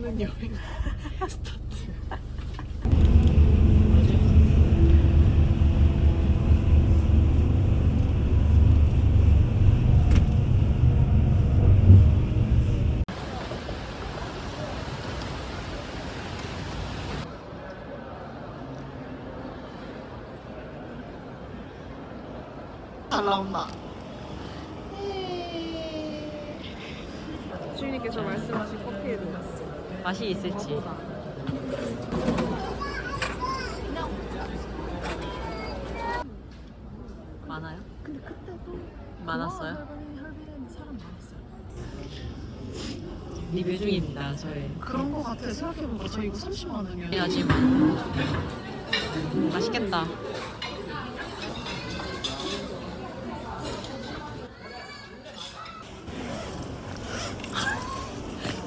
그러니까 다 뽑는 여행 스타트. 잘 나온다. 주인님께서 말씀하신 커피에 넣었어. 맛이 있을지. 많아요? 근데 그때도 많았어요? 혈비했는데 사람 많았어요. 리뷰 중입니다, 저희. 그런 거 같아. 생각해보니까 저 이거 30만 원이야. 하지만 맛있겠다.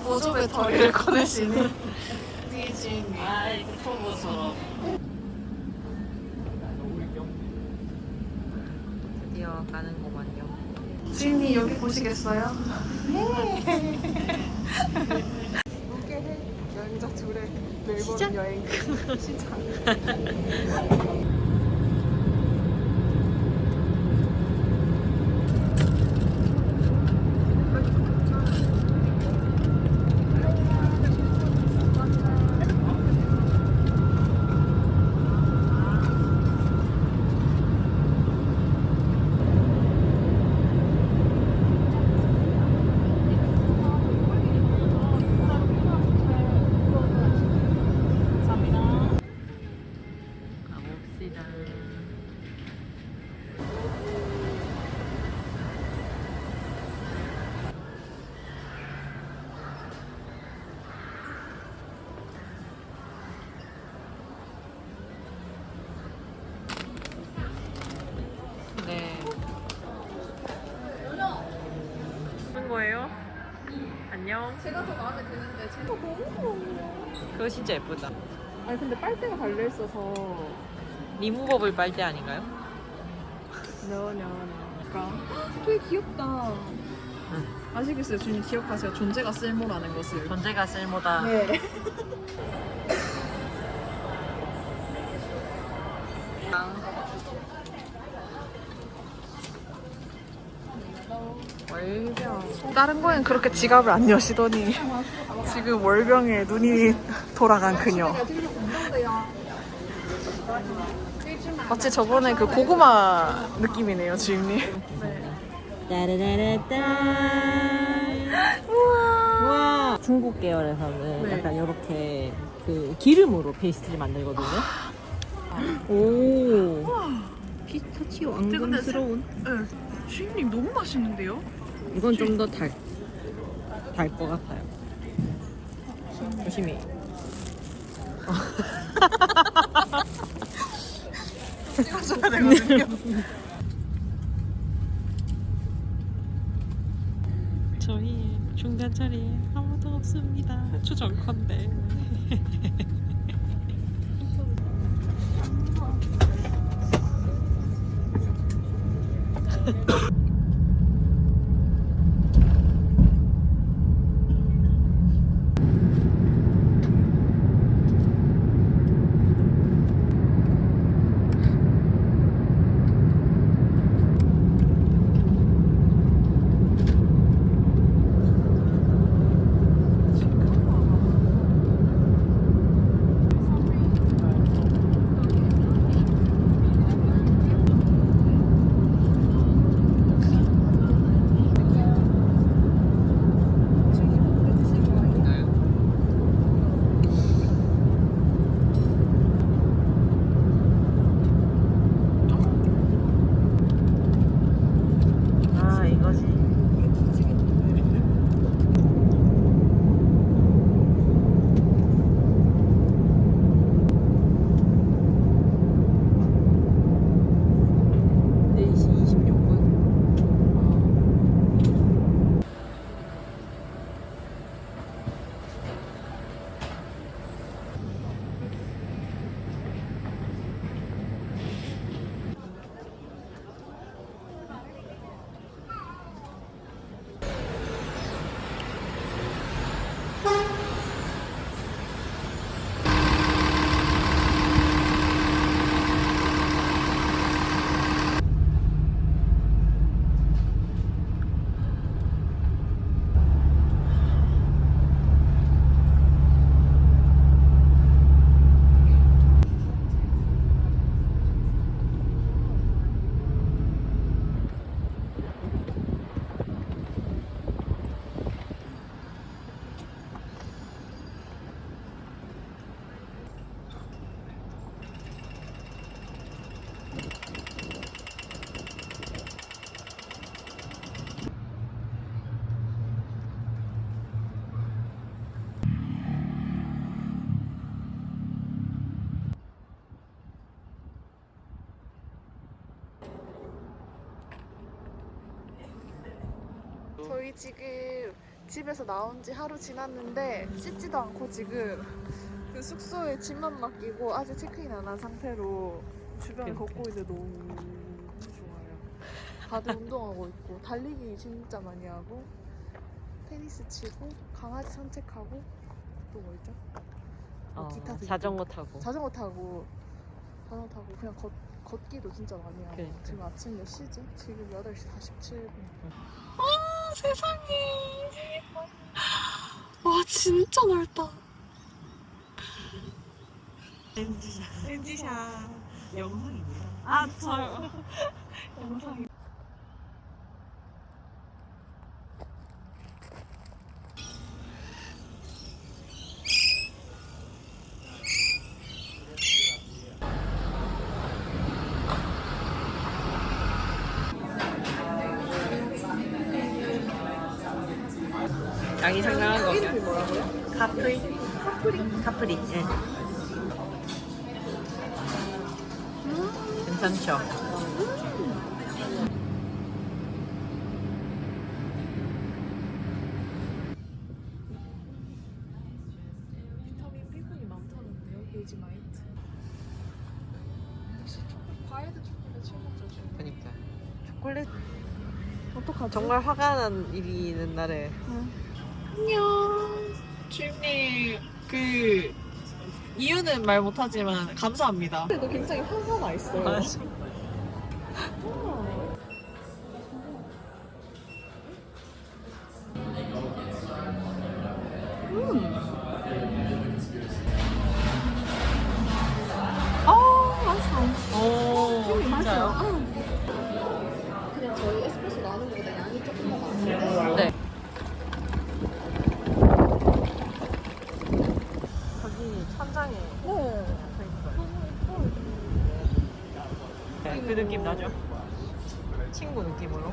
보조배 덜이를 꺼내시네. 되게 주인님. 아, 유튜브처럼. 드디어 가는구만요. 주인님 여기 보시겠어요? 여행자 둘의 멜버른 여행 시작. 가봅시다. 네. 하는 거예요? 안녕. 제가 더 마음에 드는데 제가 너무 그거 진짜 예쁘다. 아니 근데 빨대가 달려 있어서 리무버블 빨대 아닌가요? 너너 그러니까 되게 귀엽다. 아시겠어요, 주님 기억하세요. 존재가 쓸모라는 것을. 존재가 쓸모다. 네. 월병. 다른 거엔 그렇게 지갑을 안 여시더니 지금 월병에 눈이 돌아간 그녀. 마치 저번에 그 고구마 느낌이네요, 주임님. 네. 따라라라따. 우와. 와 중국 계열에서는 네. 약간 이렇게 그 기름으로 페이스트를 만들거든요. 오. 피스타치오 앙금스러운. 네. 주임님 너무 맛있는데요? 이건 좀 더 달, 달 것 같아요. 조심히. 찍어줘야 되거든요. 저희 중간 자리 아무도 없습니다. 추정컨대. 저희 지금 집에서 나온 지 하루 지났는데 씻지도 않고 지금 그 숙소에 짐만 맡기고 아직 체크인 안 한 상태로 그러니까. 걷고 있는데 너무 좋아요. 다들 운동하고 있고 달리기 진짜 많이 하고 테니스 치고 강아지 산책하고 또뭐 있죠? 어, 기타 들고. 자전거 타고. 자전거 타고 자전거 타고 그냥 걷, 걷기도 진짜 많이 하고 그러니까. 지금 아침 몇 시지? 지금 8시 47분 아 세상에 와 진짜 넓다 렌즈샷. 렌지샷 영상입니다. 아, 저요. 영상이 상당한 거. 이름이 뭐라고요? 카프리. 카프리? 카프리, 예. 괜찮죠? 비타민 B군이 많다는데요 베이지마이트 역시 초콜 과일도 초콜릿 최고죠 최고. 그니까. 초콜릿 어떡하지? 정말 화가 난 일이 있는 날에 안녕. 주임님, 그 이유는 말 못하지만 감사합니다. 그래도 굉장히 화가 나 있어요. 천장에 네. 네, 그 느낌 나죠? 친구 느낌으로.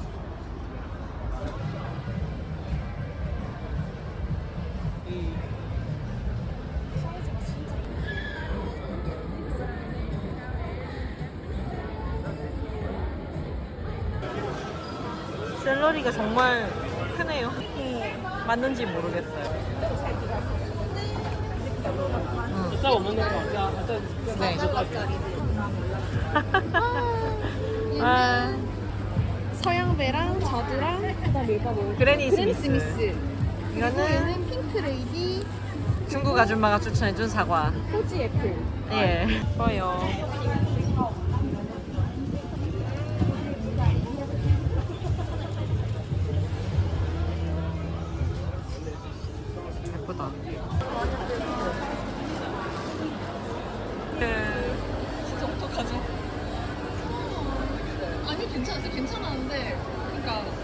샐러리가 정말 크네요. 맞는지 모르겠어요. 네. 아, 서양배랑 자두랑 그다음에 얘가 뭐 그레니 그랜 스미스. 스미스. 이거는 얘는 핑크 레이디 중국 아줌마가 추천해준 사과. 호지 애플. 예. 좋아요. 예쁘다. 그, 진짜 어떡하죠? 괜찮았는데 그러니까.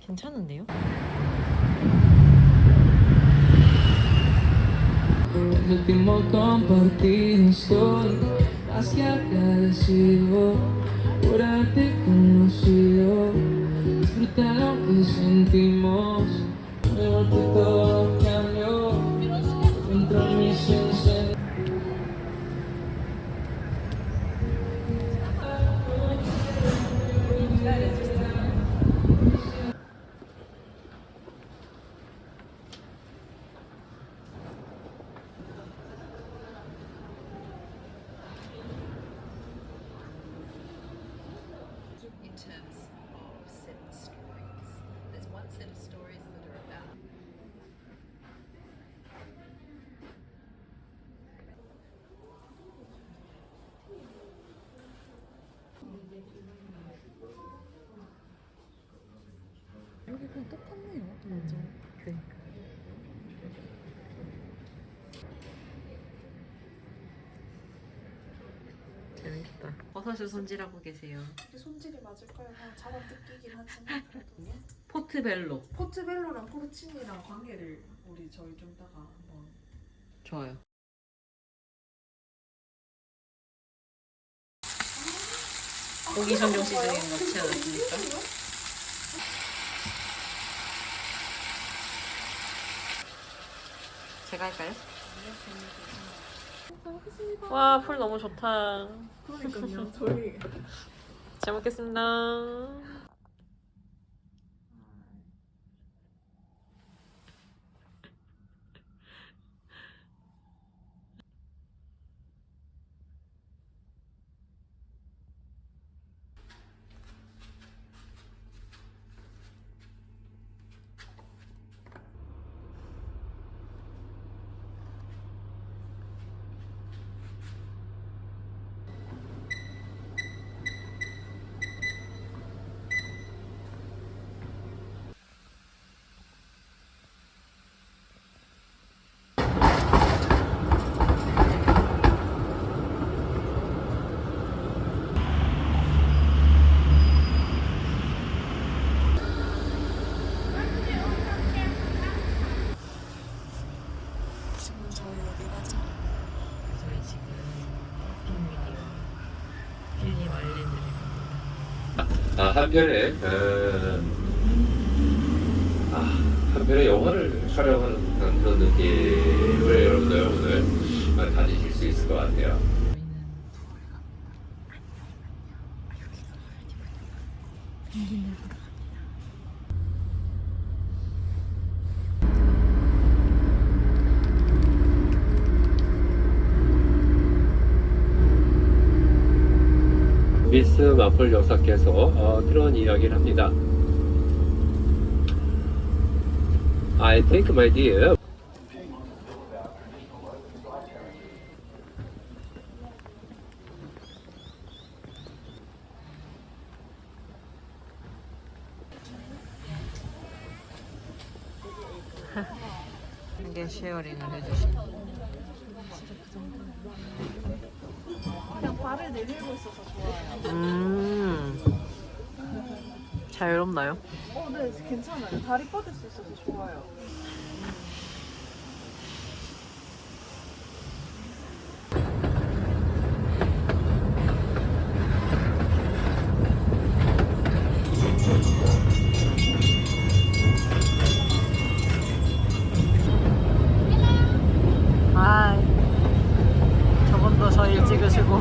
괜찮은데요? El último compartido estoy más que agradecido por haberte conocido. Disfruta lo que sentimos, 버섯을 손질하고 계세요. 이게 손질이 맞을까요? 그냥 잡아 뜯기긴 하지만 그래도 포트벨로. 포트벨로랑 포르치니랑 관계를 우리 저희 좀 이따가 한번 좋아요. 고기 전용 시즈닝 넣지 않았습니까? 제가 할까요? 와, 풀 너무 좋다. 그러니까요. 저희 잘 먹겠습니다. 지금 저희 어디 가죠? 저희 지금 핑미디와 필리 말린을 아, 한편에 어, 아, 한편에 영화를 촬영하는 그런 느낌을 여러분들 오늘 가지실 수 있을 것 같아요. 미스 마플 여사께서 어, 그런 이야기를 합니다. I think, my dear, 한개 쉐어링을 해주신 그냥 발을 내밀고 있어서 좋아요. 음 자유롭나요? 어, 네, 괜찮아요. 다리 뻗을 수 있어서 좋아요. 아 저번도 저 일 찍으시고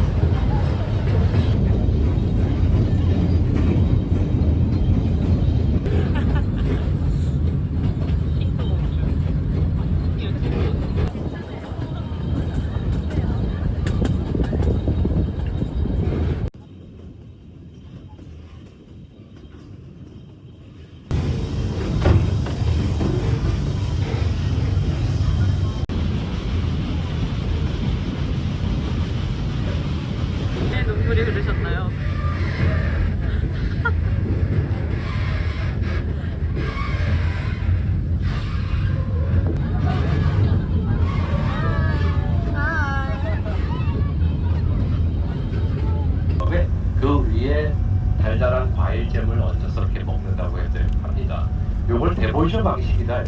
왜 눈물이 흐르셨나요? 다음에 그 위에 과일잼을 얹어서 이렇게 먹는다고 해도 합니다. 요걸 데보이션 방식이다.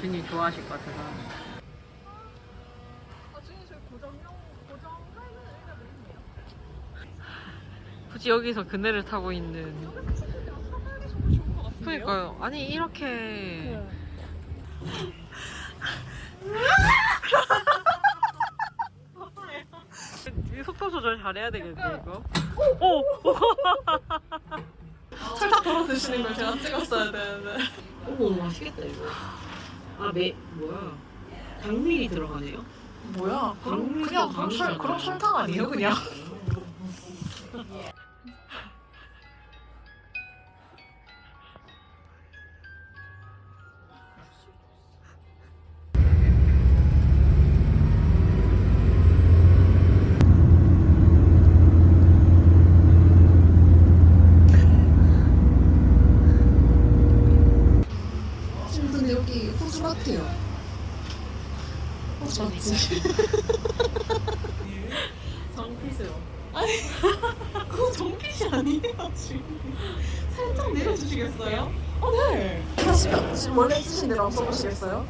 준이 좋아하실 것 같아서. 아, 지금 저희 고정형, 고정하는 애가 있네요. 굳이 여기서 그네를 타고 있는. 사다리 정말 좋은 것 같은데요? 그러니까요. 아니 이렇게 네. 이 속도 조절 잘해야 되겠네 이거. 오! 살짝 덜어 드시는 걸 제가 찍었어야 되는데. 오 맛있겠다 이거. 아, 매 뭐야? 당밀이 들어가네요. 뭐야? 그럼 그냥 그럼, 설. 그럼 설탕 아니에요 그냥? 여기 호수 같아요. 호수 맞지? 정피스요. 그거 정빛이 아니에요 지금. 살짝 내려주시겠어요? 어 네. 하시면 지금 원래 쓰신 대로 한번 써보시겠어요?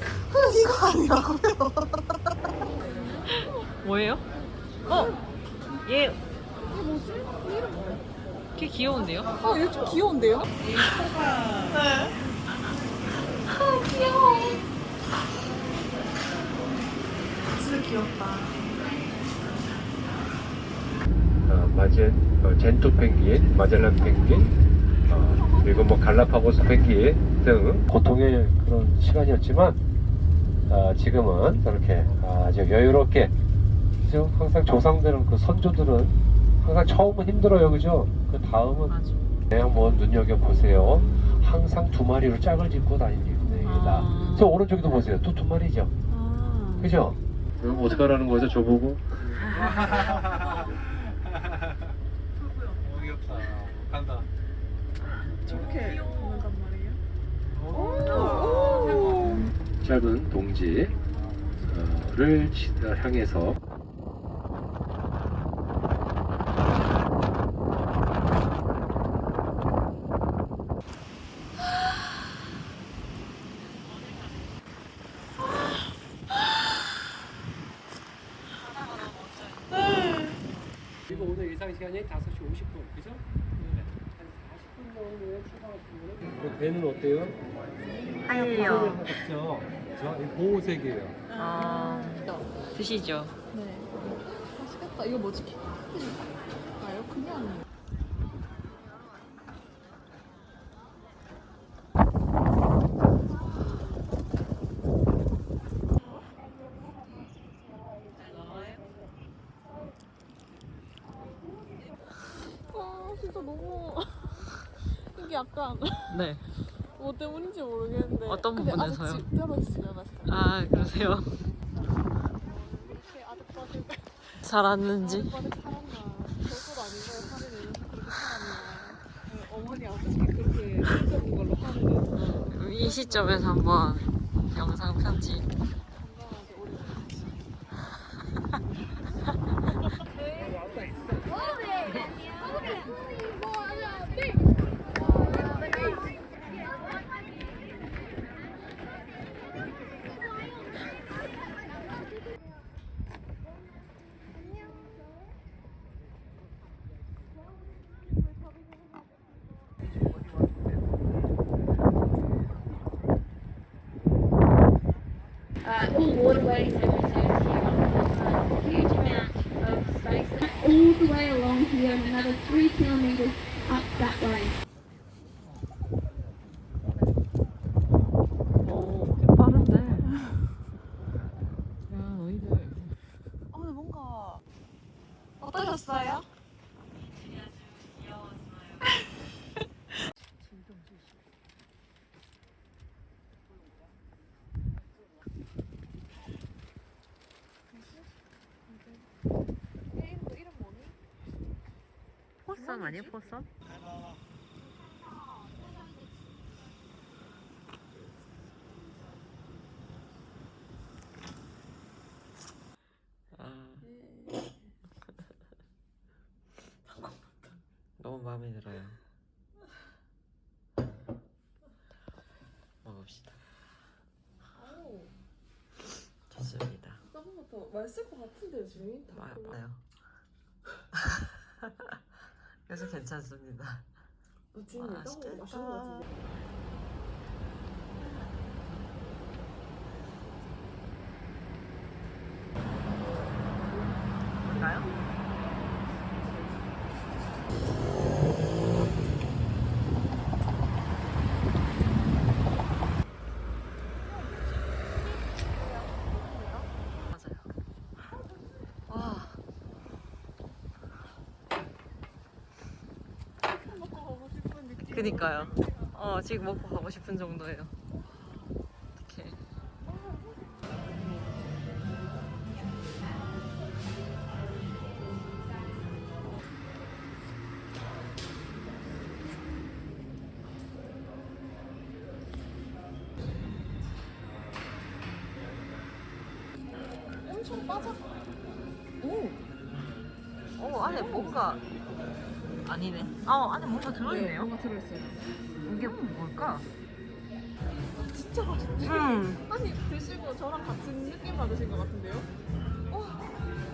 이거 아니라고요? 뭐예요? 어? 얘. 얘 뭐지? 걔 귀여운데요? 어, 얘 좀 귀여운데요? 네. 아, 귀여워. 진짜 귀엽다. 어, 어, 젠투 펭귄, 마젤란 펭귄, 어, 그리고 뭐 갈라파고스 펭귄 등 고통의 그런 시간이었지만 아, 지금은 저렇게 아주 여유롭게 그죠? 항상 조상들은 그 선조들은 항상 처음은 힘들어요, 그죠? 그 다음은 맞아. 그냥 뭐 눈여겨 보세요. 항상 두 마리로 짝을 짓고 다닙니 다. 아. 저 오른쪽에도 보세요. 또 두 마리죠. 아. 그죠? 그럼 어떡하라는 거죠, 저보고? 어이없다. 간다. 저렇게 보는단 말이에요? 짧은 동지를 향해서 그리고 오늘 예상 시간이 5시 50분, 그죠? 네. 한 40분 정도에 출발하시면 그 배는 어때요? 하얘요. 그렇죠. 저 보호색이에요. 아. 드시죠. 네. 맛있겠다. 이거 뭐지? 그냥. 아 진짜 너무 이게 약간 네. 뭐 때문인지 모르겠는데 어떤 근데 부분에서요? 아직 지- 떨어지지 않았어요. 아, 그러세요? 이렇게 아득바득 잘 왔는지. 아득바득 힘든 걸로 하루는 이 시점에서 한번 영상 편지. uh, who would 포섬 아니에요, 포섬? 아. 너무 마음에 들어요. 먹읍시다. 좋습니다. 조금 더 맛있을 것 같은데 주인 다. 마, 마요. 그래서 괜찮습니다. 맛있는 것 그니까요. 어, 지금 먹고 가고 싶은 정도예요. 어, 뭔가 들어있네요. 뭔가 들어있어요. 이게 뭘까? 진짜 맛있네. 음. 아니 드시고 저랑 같은 느낌 받으신 것 같은데요?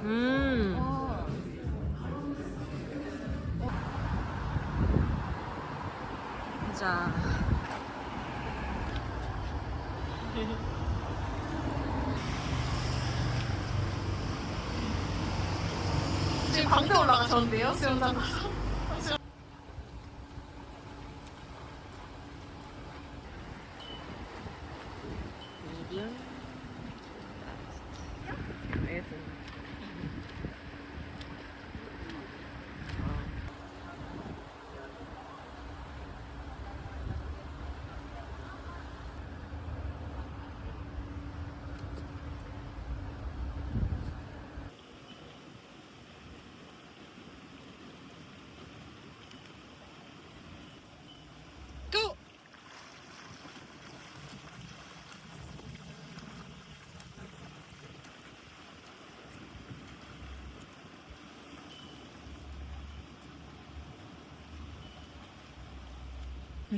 음. 아. 자. 지금 광대 올라가셨는데요, 수영장 가서.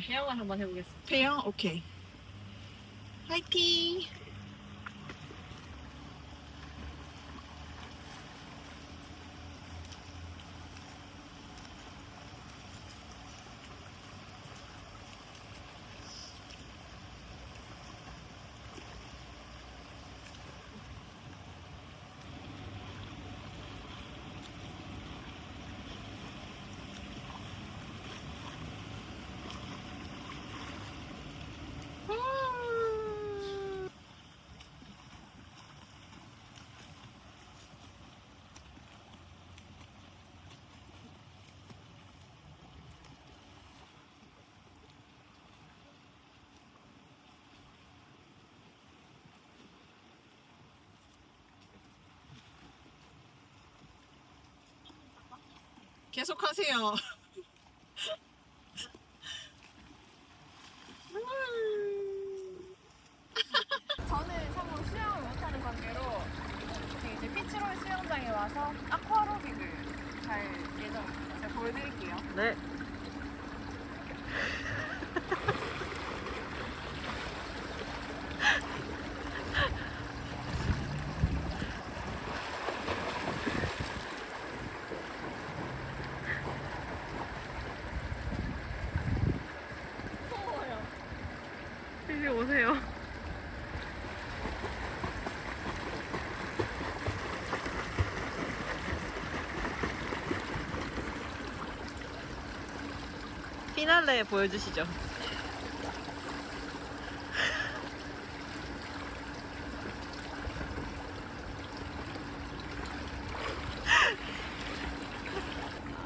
해영을 한번 해보겠습니다. 배영 오케이. 화이팅. 계속 하세요. 저는 참고로 수영을 못하는 관계로 그 이제 피치롤 수영장에 와서 아쿠아로빅을 갈 예정입니다. 제가 보여드릴게요. 네. 이리 오세요. 피날레 보여주시죠.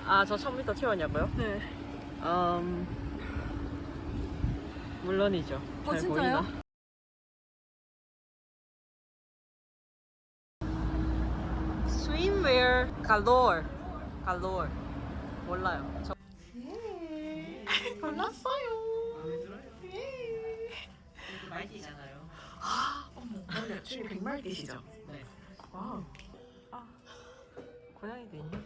아, 저 1000m 채웠냐고요? 네. 음, 물론이죠. 어, 잘 진짜요? 보이나? swimwear galore. galore. 몰라요. 저 골랐어요. 말티잖아요. 어머, 원래 중에 백말 계시죠? 네. 와우. 고양이도 있네.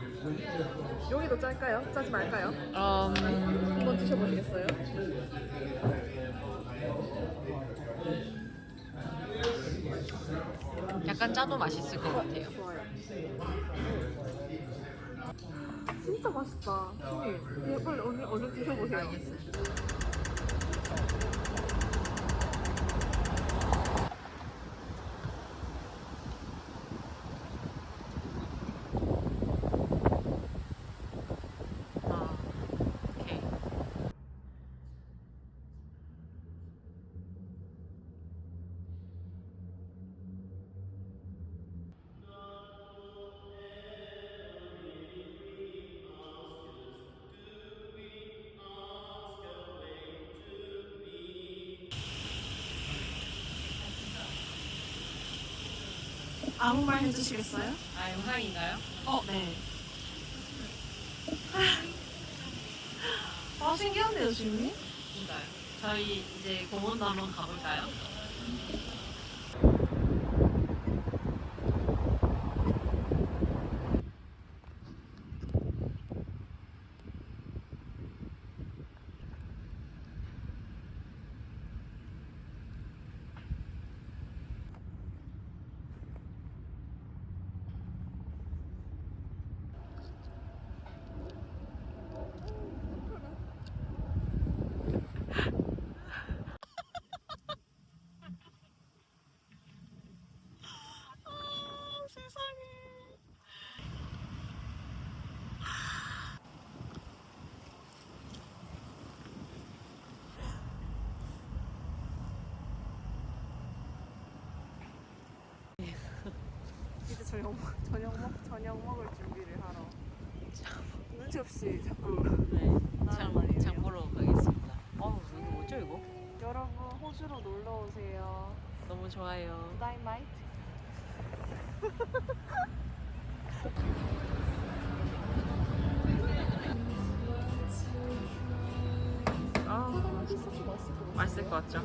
여기도 짤까요? 짜지 말까요? 음, 한번 드셔보시겠어요? 약간 짜도 맛있을 것 같아요. 좋아요. 진짜 맛있다. 손님, 예, 빨리 얼른 드셔보세요. 알겠어요. 아, 오케이. 아무 말 해주시겠어요? 아, 영상인가요? 어, 네. 아, 신기한데요, 주인님? 인가요? 저희 이제 공원도 한번 가볼까요? 저녁, 먹- 저녁, 먹, 저녁 먹을 준비를 하러. 눈치 없이 자꾸. 네. 나란 말이에요. 장, 장 보러 가겠습니다. 어, 이거 뭐죠, 이거? 여러분, 호주로 놀러 오세요. 너무 좋아요. 다이마이트. 아, 맛있을 것 같아요. 맛있을 것 같죠?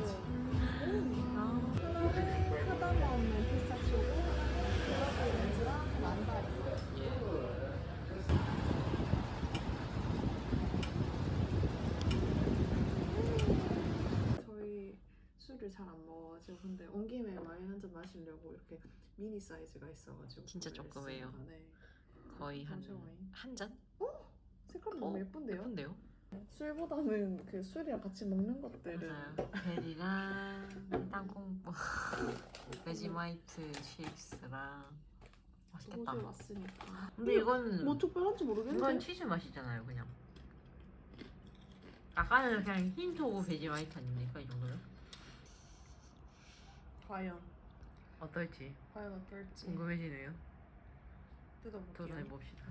카다몬 피스타치오고, 오렌지랑 만다린. 저희 술을 잘 안 먹어가지고 근데 온 김에 와인 한 잔 마시려고 이렇게 미니 사이즈가 있어가지고 진짜 조그매요. 했습니다. 네. 거의 한, 감정 와인. 한 잔? 색깔 어, 너무 예쁜데요? 예쁜데요? 술보다는 그 술이랑 같이 먹는 것들은 맞아요. 베리랑 땅콩, 베지마이트 쉐이크스랑 맛있겠다. 호주 왔으니까. 근데 이건 뭐 특별한지 모르겠는데. 이건 치즈 맛이잖아요, 그냥. 아까는 그냥 흰 토고 베지마이트 아닙니까 이 정도면? 과연 어떨지 과연 어떨지 궁금해지네요. 뜯어볼게요. 도전해 봅시다.